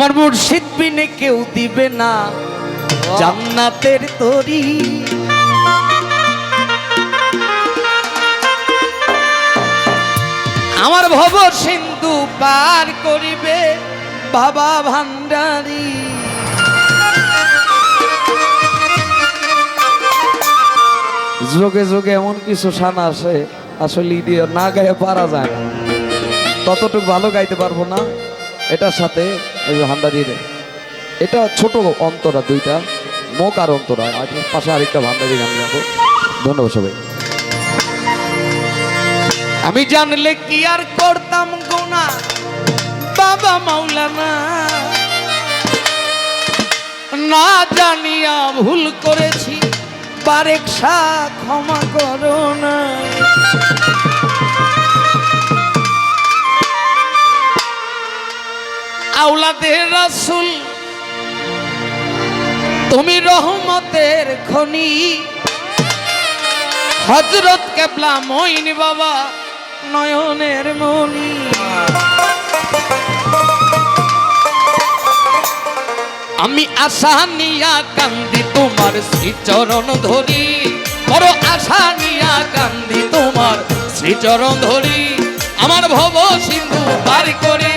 আমার মুর্শিদ বিনে কেউ দিবে না। জান্নাতের তরি। আমার ভব সিন্ধু পার করিবে বাবা ভান্ডারী। যোগে যোগে এমন কিছু শান আসে, আসলে না গায়ে পারা যায়। ততটুকু ভালো গাইতে পারব না। এটার সাথে এই যে ভান্ডারির এটা ছোট অন্তরা দুইটা মুখ আর অন্তরা। আর পাশে আরেকটা ভান্ডারি গান গাবো ধন্যবাদ সবাই। আমি জানলে কি আর করতাম গোনা বাবা মাওলানা। না জানিয়া ভুল করেছি শাহ ক্ষমা করো না। রাসুল, তুমি রহমতের খনি। হজরত কেবলা মইন বাবা নয়নের মনি আমি আশা নিয়া কান্দি তোমার শ্রীচরণ ধরি। বড় আশা নিয়া কান্দি তোমার শ্রীচরণ ধরি। আমার ভব সিন্ধু পার করিবে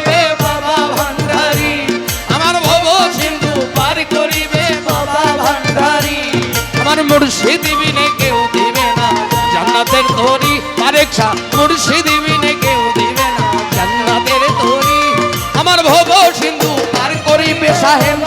আমার মুর্শিদ বিনে কেউ দিবে না। জান্নাতের তরি আরেক শাহ মুর্শিদ বিনে কেউ দিবে না। জান্নাতের তরি আমার ভব সিন্ধু পার করিবে সাহেব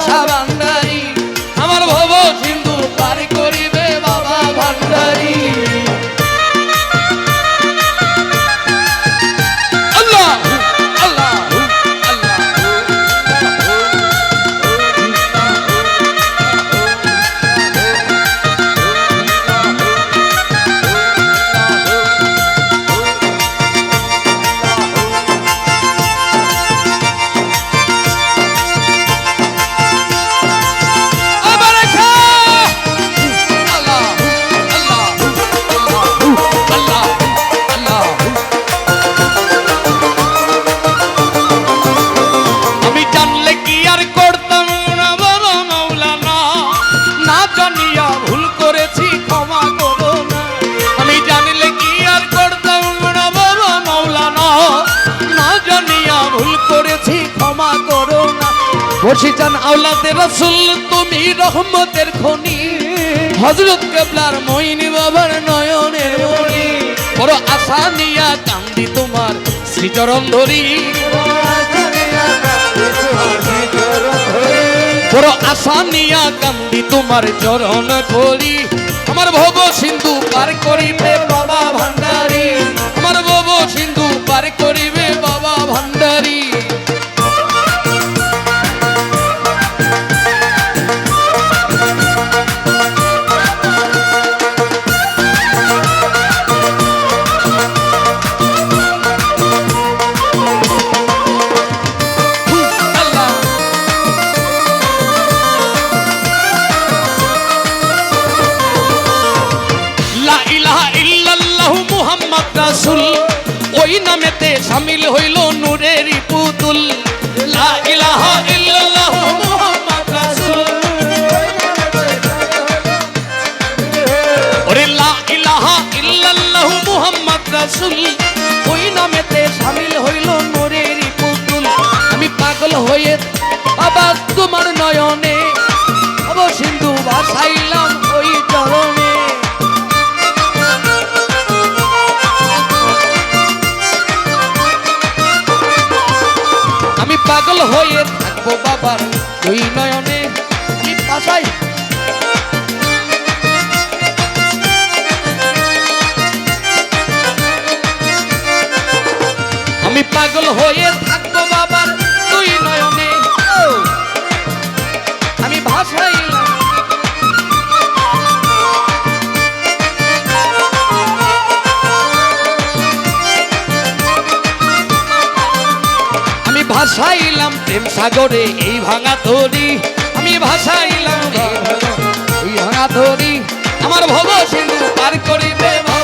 বসিচান আওলাদের রসুল, তুমি রহমতের খনি। হজরত কেবলার মইনি বাবার নয়নের মনি বড় আশা নিয়া কান্দি তোমার শ্রীচরণ ধরি। বড় আশা নিয়া কান্দি তোমার চরণ করি আমার ভব সিন্ধু পার করিবে বাবা ভান্ডারি। ওই নামেতে শামিল হইল নূরের পুতুল। আমি পাগল হয়ে আবার তোমার নয়নে। অব সিন্ধু পাগল হয়ে থাকব বাবার ওই নয়নে। কি পাশাই ভাসাইলাম প্রেম সাগরে, এই ভাঙা তরি আমি ভাসাইলাম। এই ভাঙা- তরি আমার ভব সিন্ধু পার ভাঙা